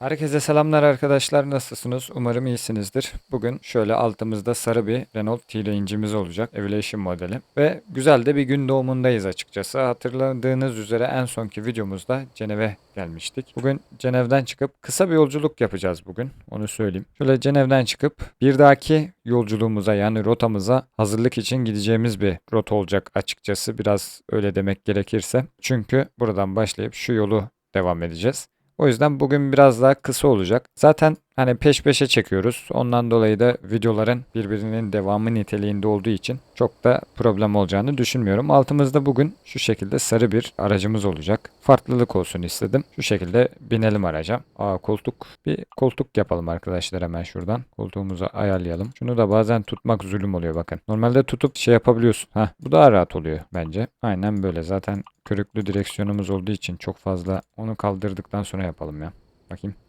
Herkese selamlar arkadaşlar. Nasılsınız? Umarım iyisinizdir. Bugün şöyle altımızda sarı bir Renault T-Range'imiz olacak. Evolution modeli. Ve güzel de bir gün doğumundayız açıkçası. Hatırladığınız üzere en sonki videomuzda Cenev'e gelmiştik. Bugün Cenev'den çıkıp kısa bir yolculuk yapacağız bugün. Onu söyleyeyim. Şöyle Cenev'den çıkıp bir dahaki yolculuğumuza yani rotamıza hazırlık için gideceğimiz bir rota olacak açıkçası. Biraz öyle demek gerekirse. Çünkü buradan başlayıp şu yolu devam edeceğiz. O yüzden bugün biraz daha kısa olacak. Zaten hani peş peşe çekiyoruz. Ondan dolayı da videoların birbirinin devamı niteliğinde olduğu için çok da problem olacağını düşünmüyorum. Altımızda bugün şu şekilde sarı bir aracımız olacak. Farklılık olsun istedim. Şu şekilde binelim araca. Aa koltuk. Bir koltuk yapalım arkadaşlar hemen şuradan. Koltuğumuzu ayarlayalım. Şunu da bazen tutmak zulüm oluyor bakın. Normalde tutup şey yapabiliyorsun. Hah bu daha rahat oluyor bence. Aynen böyle. Zaten körüklü direksiyonumuz olduğu için çok fazla onu kaldırdıktan sonra yapalım ya. Bakayım.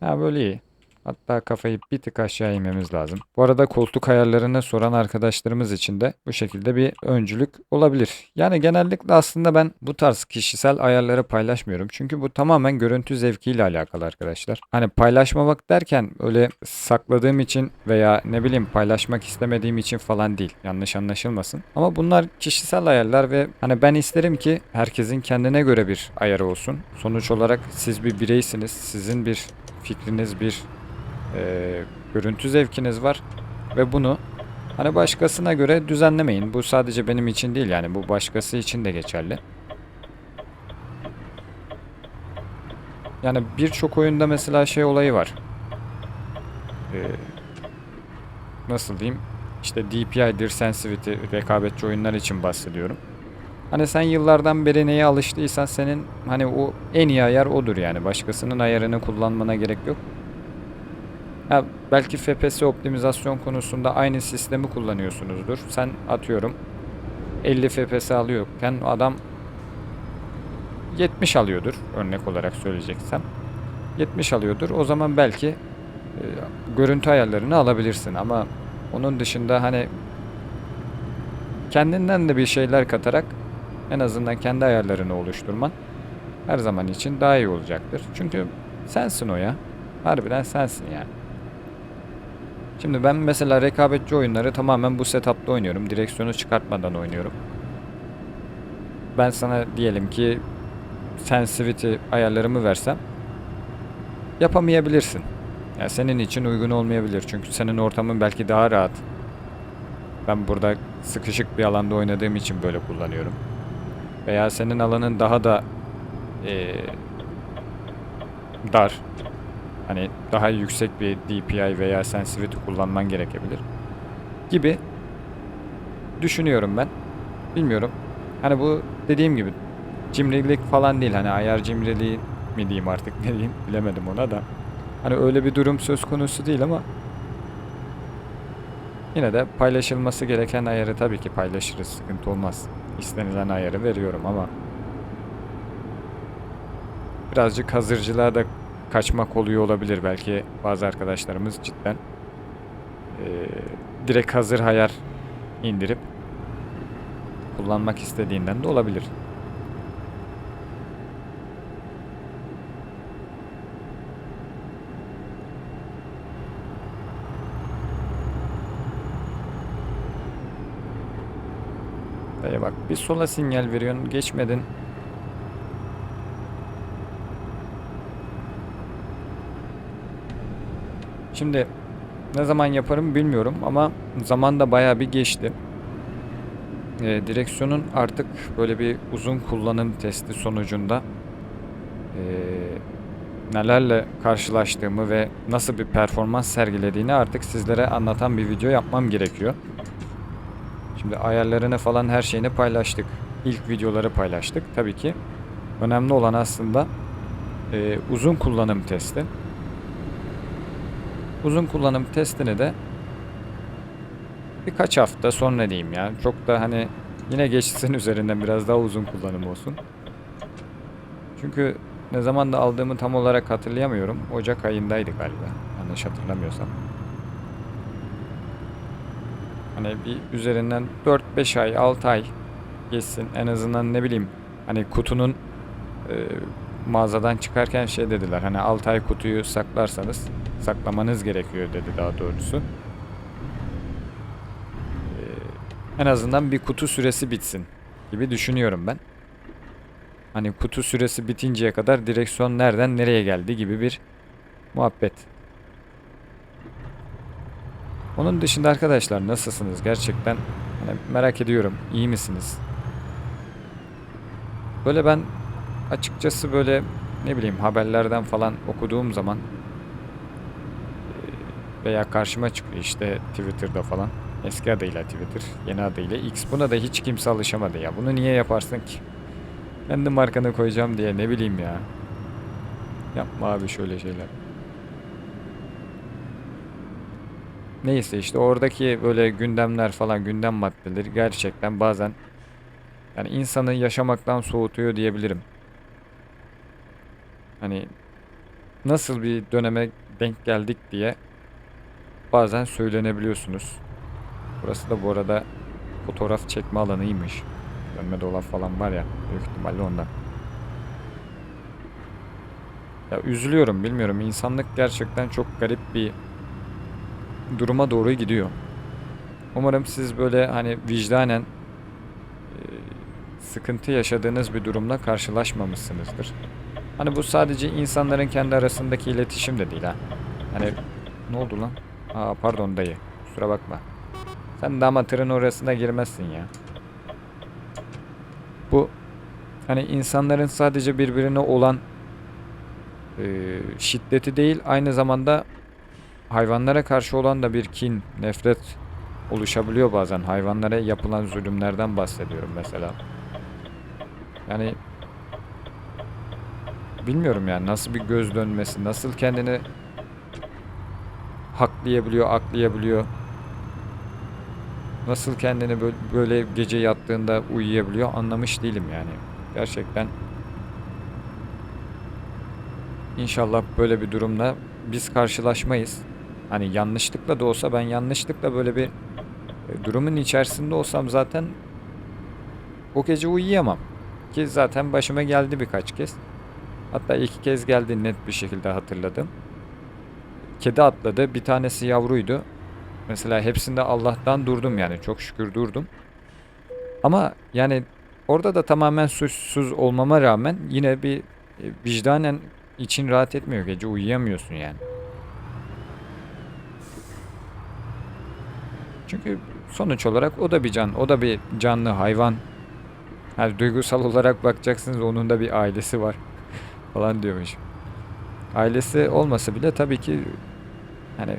Ha böyle iyi. Hatta kafayı bir tık aşağı inmemiz lazım. Bu arada koltuk ayarlarını soran arkadaşlarımız için de bu şekilde bir öncülük olabilir. Yani genellikle aslında ben bu tarz kişisel ayarları paylaşmıyorum. Çünkü bu tamamen görüntü zevkiyle alakalı arkadaşlar. Hani paylaşmamak derken öyle sakladığım için veya ne bileyim paylaşmak istemediğim için falan değil. Yanlış anlaşılmasın. Ama bunlar kişisel ayarlar ve hani ben isterim ki herkesin kendine göre bir ayarı olsun. Sonuç olarak siz bir bireysiniz. Sizin bir fikriniz, bir e, görüntü zevkiniz var ve bunu hani başkasına göre düzenlemeyin. Bu sadece benim için değil yani bu başkası için de geçerli. Yani birçok oyunda mesela şey olayı var. Ee, nasıl diyeyim? İşte DPI'dir, sensitivity, rekabetçi oyunlar için bahsediyorum. Hani sen yıllardan beri neye alıştıysan senin hani o en iyi ayar odur yani. Başkasının ayarını kullanmana gerek yok. Ha, belki FPS optimizasyon konusunda aynı sistemi kullanıyorsunuzdur. Sen atıyorum 50 FPS alıyorken adam 70 alıyordur örnek olarak söyleyeceksem. 70 alıyordur. O zaman belki e, görüntü ayarlarını alabilirsin ama onun dışında hani kendinden de bir şeyler katarak en azından kendi ayarlarını oluşturman her zaman için daha iyi olacaktır. Çünkü sensin o ya. Harbiden sensin yani. Şimdi ben mesela rekabetçi oyunları tamamen bu setup'ta oynuyorum. Direksiyonu çıkartmadan oynuyorum. Ben sana diyelim ki sensitivity ayarlarımı versem yapamayabilirsin. Yani senin için uygun olmayabilir. Çünkü senin ortamın belki daha rahat. Ben burada sıkışık bir alanda oynadığım için böyle kullanıyorum. Veya senin alanın daha da eee, dar. Hani daha yüksek bir DPI veya sensitivity kullanman gerekebilir. Gibi düşünüyorum ben. Bilmiyorum. Hani bu dediğim gibi cimrilik falan değil. Hani ayar cimriliği mi diyeyim artık ne diyeyim bilemedim ona da. Hani öyle bir durum söz konusu değil ama yine de paylaşılması gereken ayarı tabii ki paylaşırız. Sıkıntı olmaz. İstenilen ayarı veriyorum ama birazcık hazırcılığa da kaçmak oluyor olabilir. Belki bazı arkadaşlarımız cidden eee, direkt hazır ayar indirip kullanmak istediğinden de olabilir. Dayı bak bir sola sinyal veriyorsun geçmedin. Şimdi ne zaman yaparım bilmiyorum ama zaman da bayağı bir geçti. Ee, direksiyonun artık böyle bir uzun kullanım testi sonucunda ee, nelerle karşılaştığımı ve nasıl bir performans sergilediğini artık sizlere anlatan bir video yapmam gerekiyor. Şimdi ayarlarını falan her şeyini paylaştık. İlk videoları paylaştık. Tabii ki önemli olan aslında ee, uzun kullanım testi. Uzun kullanım testini de birkaç hafta sonra diyeyim ya. Çok da hani yine geçsin üzerinden biraz daha uzun kullanım olsun. Çünkü ne zaman da aldığımı tam olarak hatırlayamıyorum. Ocak ayındaydı galiba. Yanlış hatırlamıyorsam. Hani bir üzerinden 4-5 ay, 6 ay geçsin. En azından ne bileyim hani kutunun e, mağazadan çıkarken şey dediler. Hani 6 ay kutuyu saklarsanız saklamanız gerekiyor dedi daha doğrusu. Ee, en azından bir kutu süresi bitsin gibi düşünüyorum ben. Hani kutu süresi bitinceye kadar direksiyon nereden nereye geldi gibi bir muhabbet. Onun dışında arkadaşlar nasılsınız gerçekten hani merak ediyorum iyi misiniz? Böyle ben açıkçası böyle ne bileyim haberlerden falan okuduğum zaman e, veya karşıma çıkıyor işte Twitter'da falan. Eski adıyla Twitter, yeni adıyla X. Buna da hiç kimse alışamadı ya. Bunu niye yaparsın ki? Kendi markanı koyacağım diye ne bileyim ya. Yapma abi şöyle şeyler. Neyse işte oradaki böyle gündemler falan gündem maddeleri gerçekten bazen yani insanı yaşamaktan soğutuyor diyebilirim. Hani nasıl bir döneme denk geldik diye bazen söylenebiliyorsunuz. Burası da bu arada fotoğraf çekme alanıymış. Dönme dolap falan var ya büyük ihtimalle ondan. Ya üzülüyorum bilmiyorum insanlık gerçekten çok garip bir duruma doğru gidiyor. Umarım siz böyle hani vicdanen e, sıkıntı yaşadığınız bir durumla karşılaşmamışsınızdır. Hani bu sadece insanların kendi arasındaki iletişim de değil ha. Hani ne oldu lan? Aa pardon dayı. Kusura bakma. Sen de ama tırın orasına girmezsin ya. Bu hani insanların sadece birbirine olan e, şiddeti değil aynı zamanda hayvanlara karşı olan da bir kin, nefret oluşabiliyor bazen. Hayvanlara yapılan zulümlerden bahsediyorum mesela. Yani bilmiyorum yani nasıl bir göz dönmesi, nasıl kendini haklayabiliyor, aklayabiliyor. Nasıl kendini bö- böyle gece yattığında uyuyabiliyor anlamış değilim yani. Gerçekten İnşallah böyle bir durumla biz karşılaşmayız. Hani yanlışlıkla da olsa ben yanlışlıkla böyle bir e, durumun içerisinde olsam zaten o gece uyuyamam. Ki zaten başıma geldi birkaç kez. Hatta iki kez geldi net bir şekilde hatırladım. Kedi atladı. Bir tanesi yavruydu. Mesela hepsinde Allah'tan durdum yani. Çok şükür durdum. Ama yani orada da tamamen suçsuz olmama rağmen yine bir e, vicdanen için rahat etmiyor. Gece uyuyamıyorsun yani. Çünkü sonuç olarak o da bir can, o da bir canlı hayvan. Yani duygusal olarak bakacaksınız onun da bir ailesi var falan diyormuş. Ailesi olmasa bile tabii ki hani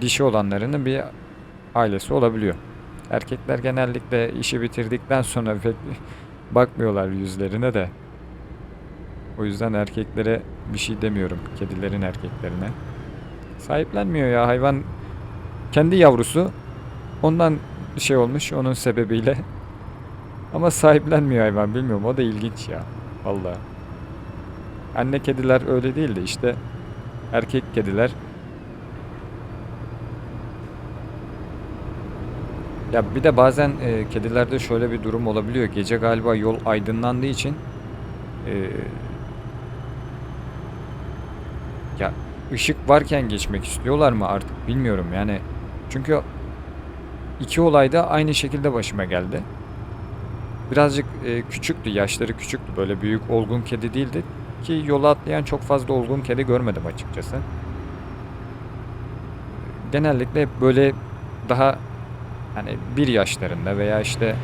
dişi olanların bir ailesi olabiliyor. Erkekler genellikle işi bitirdikten sonra pek bakmıyorlar yüzlerine de. O yüzden erkeklere bir şey demiyorum. Kedilerin erkeklerine. Sahiplenmiyor ya hayvan kendi yavrusu. Ondan şey olmuş onun sebebiyle. Ama sahiplenmiyor hayvan bilmiyorum o da ilginç ya. Vallahi. Anne kediler öyle değil de işte erkek kediler Ya bir de bazen e, kedilerde şöyle bir durum olabiliyor. Gece galiba yol aydınlandığı için e, ya ışık varken geçmek istiyorlar mı artık bilmiyorum yani. Çünkü iki olay da aynı şekilde başıma geldi. Birazcık e, küçüktü, yaşları küçüktü. Böyle büyük olgun kedi değildi ki yola atlayan çok fazla olgun kedi görmedim açıkçası. Genellikle hep böyle daha hani bir yaşlarında veya işte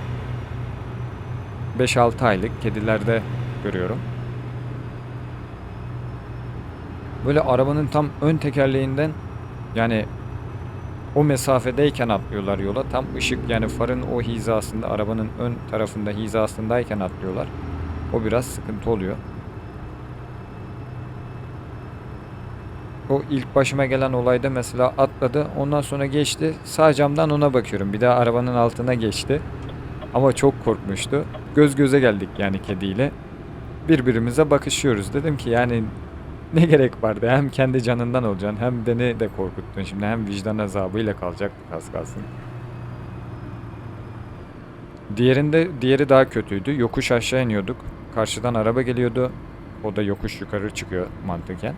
5-6 aylık kedilerde görüyorum. Böyle arabanın tam ön tekerleğinden yani o mesafedeyken atlıyorlar yola. Tam ışık yani farın o hizasında arabanın ön tarafında hizasındayken atlıyorlar. O biraz sıkıntı oluyor. O ilk başıma gelen olayda mesela atladı. Ondan sonra geçti. Sağ camdan ona bakıyorum. Bir daha arabanın altına geçti. Ama çok korkmuştu. Göz göze geldik yani kediyle. Birbirimize bakışıyoruz. Dedim ki yani ne gerek vardı? Hem kendi canından olacaksın hem beni de korkuttun. Şimdi hem vicdan azabıyla kalacaktık az kalsın. Diğerinde diğeri daha kötüydü. Yokuş aşağı iniyorduk. karşıdan araba geliyordu. O da yokuş yukarı çıkıyor mantıken.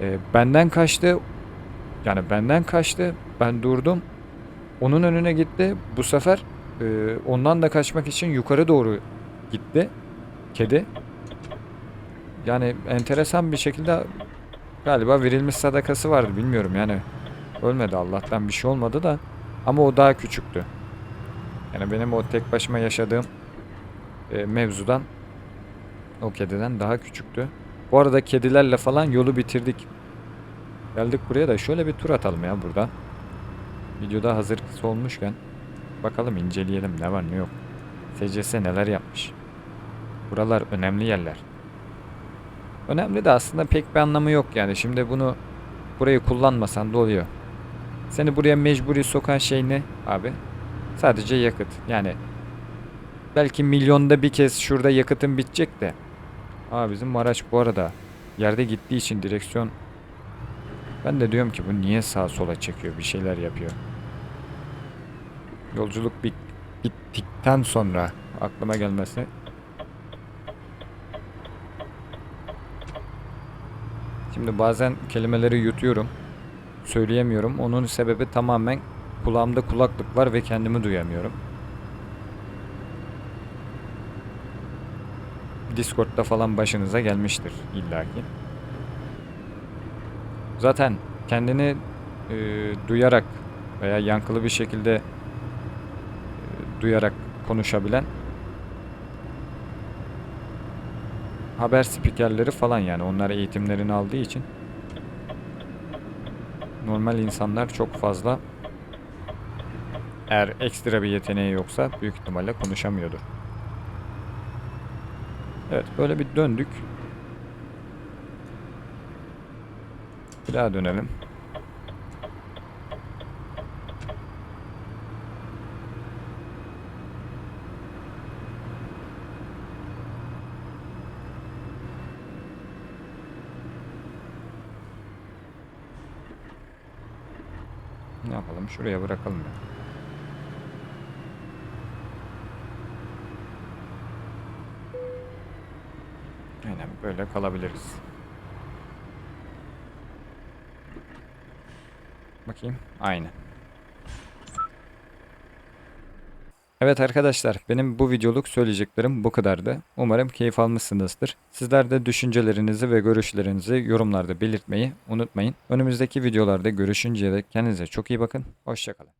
Ee, benden kaçtı. Yani benden kaçtı. Ben durdum. Onun önüne gitti. Bu sefer e, ondan da kaçmak için yukarı doğru gitti. Kedi. Yani enteresan bir şekilde galiba verilmiş sadakası vardı bilmiyorum yani. Ölmedi Allah'tan bir şey olmadı da. Ama o daha küçüktü. Yani benim o tek başıma yaşadığım e, mevzudan o kediden daha küçüktü. Bu arada kedilerle falan yolu bitirdik. Geldik buraya da şöyle bir tur atalım ya burada. Videoda hazır kısa olmuşken bakalım inceleyelim ne var ne yok. SCS neler yapmış. Buralar önemli yerler. Önemli de aslında pek bir anlamı yok yani. Şimdi bunu burayı kullanmasan da oluyor. Seni buraya mecburi sokan şey ne abi? Sadece yakıt. Yani belki milyonda bir kez şurada yakıtın bitecek de. Aa bizim araç bu arada yerde gittiği için direksiyon ben de diyorum ki bu niye sağa sola çekiyor bir şeyler yapıyor. Yolculuk bit bittikten sonra aklıma gelmesi Şimdi bazen kelimeleri yutuyorum. Söyleyemiyorum. Onun sebebi tamamen kulağımda kulaklık var ve kendimi duyamıyorum. Discord'da falan başınıza gelmiştir illaki. Zaten kendini e, duyarak veya yankılı bir şekilde e, duyarak konuşabilen haber spikerleri falan yani onlar eğitimlerini aldığı için normal insanlar çok fazla eğer ekstra bir yeteneği yoksa büyük ihtimalle konuşamıyordur. Evet böyle bir döndük. Bir daha dönelim. Ne yapalım? Şuraya bırakalım ya. Aynen böyle kalabiliriz. Bakayım. Aynen. Evet arkadaşlar benim bu videoluk söyleyeceklerim bu kadardı. Umarım keyif almışsınızdır. Sizler de düşüncelerinizi ve görüşlerinizi yorumlarda belirtmeyi unutmayın. Önümüzdeki videolarda görüşünceye dek kendinize çok iyi bakın. Hoşçakalın.